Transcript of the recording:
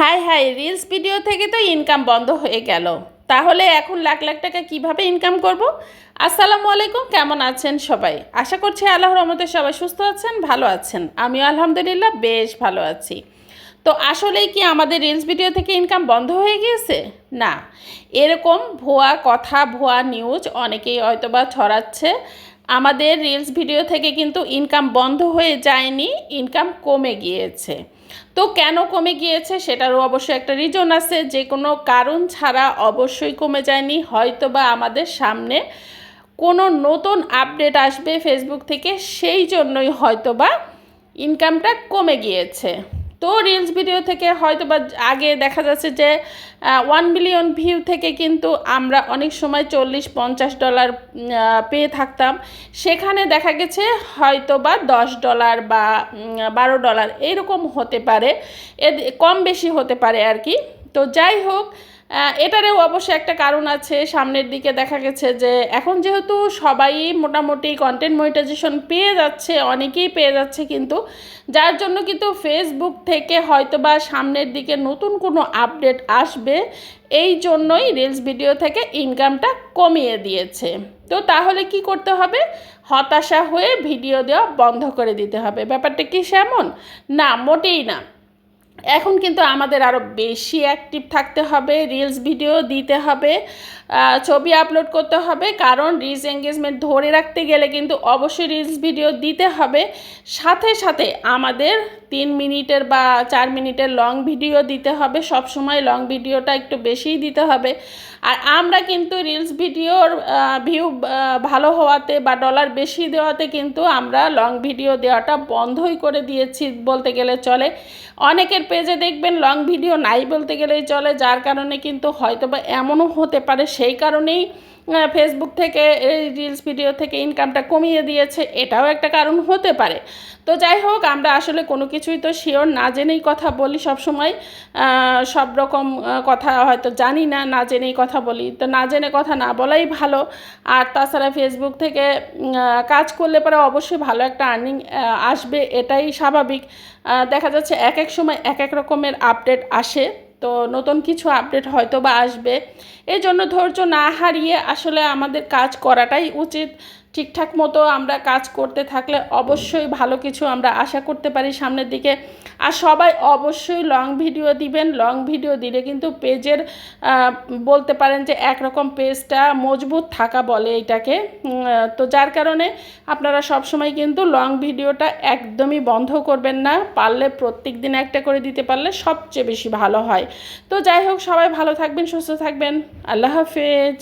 High high reels video থেকে তো income বন্ধ হয়ে গেল। তাহলে এখন লাখ লাখ টাকা কীভাবে ইনকাম করব? আসসালামু আলাইকুম, কেমন আছেন সবাই? আশা করছি আল্লাহর রহমতে সবাই সুস্থ আছেন, ভালো আছেন। আমিও আলহামদুলিল্লাহ বেশ ভালো আছি। তো আসলেই কি আমাদের রিলস ভিডিও থেকে ইনকাম বন্ধ হয়ে গিয়েছে? না। এরকম ভুয়া কথা, ভুয়া নিউজ অনেকেই হয়তোবা ছড়াচ্ছে। আমাদের রিলস ভিডিও থেকে কিন্তু ইনকাম বন্ধ হয়ে যায়নি ইনকাম কমে গিয়েছে। তো কেন কমে গিয়েছে সেটারও অবশ্যই একটা রিজন আছে, যে কোনো কারণ ছাড়া অবশ্যই কমে যায়নি। হয়তো বা আমাদের সামনে কোনো নতুন আপডেট আসবে ফেসবুক থেকে, সেই জন্যই হয়তো বা ইনকামটা কমে গিয়েছে। তো রিলস ভিডিও থেকে হয়তো বা আগে দেখা যাচ্ছে যে ওয়ান বিলিয়ন ভিউ থেকে কিন্তু আমরা অনেক সময় চল্লিশ, পঞ্চাশ ডলার পেয়ে থাকতাম। সেখানে দেখা গেছে হয়তো বা দশ ডলার বা বারো ডলার এরকম হতে পারে। এ কম বেশি হতে পারে আর কি। তো যাই হোক এটারও অবশ্যই একটা কারণ আছে। সামনের দিকে দেখা গেছে যে, এখন যেহেতু সবাই মোটামুটি কন্টেন্ট মনিটাইজেশন পেয়ে যাচ্ছে, অনেকেই পেয়ে যাচ্ছে কিন্তু, যার জন্য কিন্তু ফেসবুক থেকে হয়তো বা সামনের দিকে নতুন কোনো আপডেট আসবে, এই জন্যই রিলস ভিডিও থেকে ইনকামটা কমিয়ে দিয়েছে। তো তাহলে কি করতে হবে? হতাশা হয়ে ভিডিও দেওয়া বন্ধ করে দিতে হবে। ব্যাপারটা কি সেমন? না, মোটেই না। এখন কিন্তু আমাদের আরও বেশি অ্যাক্টিভ থাকতে হবে রিলস ভিডিও দিতে হবে ছবি আপলোড করতে হবে, কারণ রিলস এঙ্গেজমেন্ট ধরে রাখতে গেলে কিন্তু অবশ্যই রিলস ভিডিও দিতে হবে। সাথে সাথে আমাদের তিন মিনিটের বা চার মিনিটের লং ভিডিও দিতে হবে। সব সময় লং ভিডিওটা একটু বেশিই দিতে হবে। আর আমরা কিন্তু রিলস ভিডিওর ভিউ ভালো হওয়াতে বা ডলার বেশি দেওয়াতে কিন্তু আমরা লং ভিডিও দেওয়াটা বন্ধই করে দিয়েছি বলতে গেলে চলে। অনেকের পেজে দেখবেন লং ভিডিও নাই বলতে গেলেই চলে, যার কারণে কিন্তু হয়তো বা এমনও হতে পারে। সেই কারণেই ফেসবুক থেকে এই রিলস ভিডিও থেকে ইনকামটা কমিয়ে দিয়েছে, এটাও একটা কারণ হতে পারে। তো যাই হোক, আমরা আসলে কোনো কিছুই তো শিওর না জেনেই কথা বলি সব সময় সব রকম কথা হয়তো জানি না না জেনেই কথা বলি। তো না জেনে কথা না বলাই ভালো। আর তাছাড়া ফেসবুক থেকে কাজ করলে পরে অবশ্যই ভালো একটা আর্নিং আসবে, এটাই স্বাভাবিক। দেখা যাচ্ছে এক এক সময় এক এক রকমের আপডেট আসে। তো নতুন কিছু আপডেট হয়তো বা আসবে। এই জন্য ধৈর্য না হারিয়ে আসলে আমাদের কাজ করাটাই উচিত। ঠিকঠাক মতো আমরা কাজ করতে থাকলে অবশ্যই ভালো কিছু আমরা আশা করতে পারি সামনের দিকে। আর সবাই অবশ্যই লং ভিডিও দিবেন। লং ভিডিও দিলে কিন্তু পেজের বলতে পারেন যে একরকম পেজটা মজবুত থাকা বলে এটাকে। তো যার কারণে আপনারা সব সময় কিন্তু লং ভিডিওটা একদমই বন্ধ করবেন না। পারলে প্রত্যেক দিন একটা করে দিতে পারলে সবচেয়ে বেশি ভালো হয়। তো যাই হোক, সবাই ভালো থাকবেন, সুস্থ থাকবেন। আল্লাহ হাফেজ।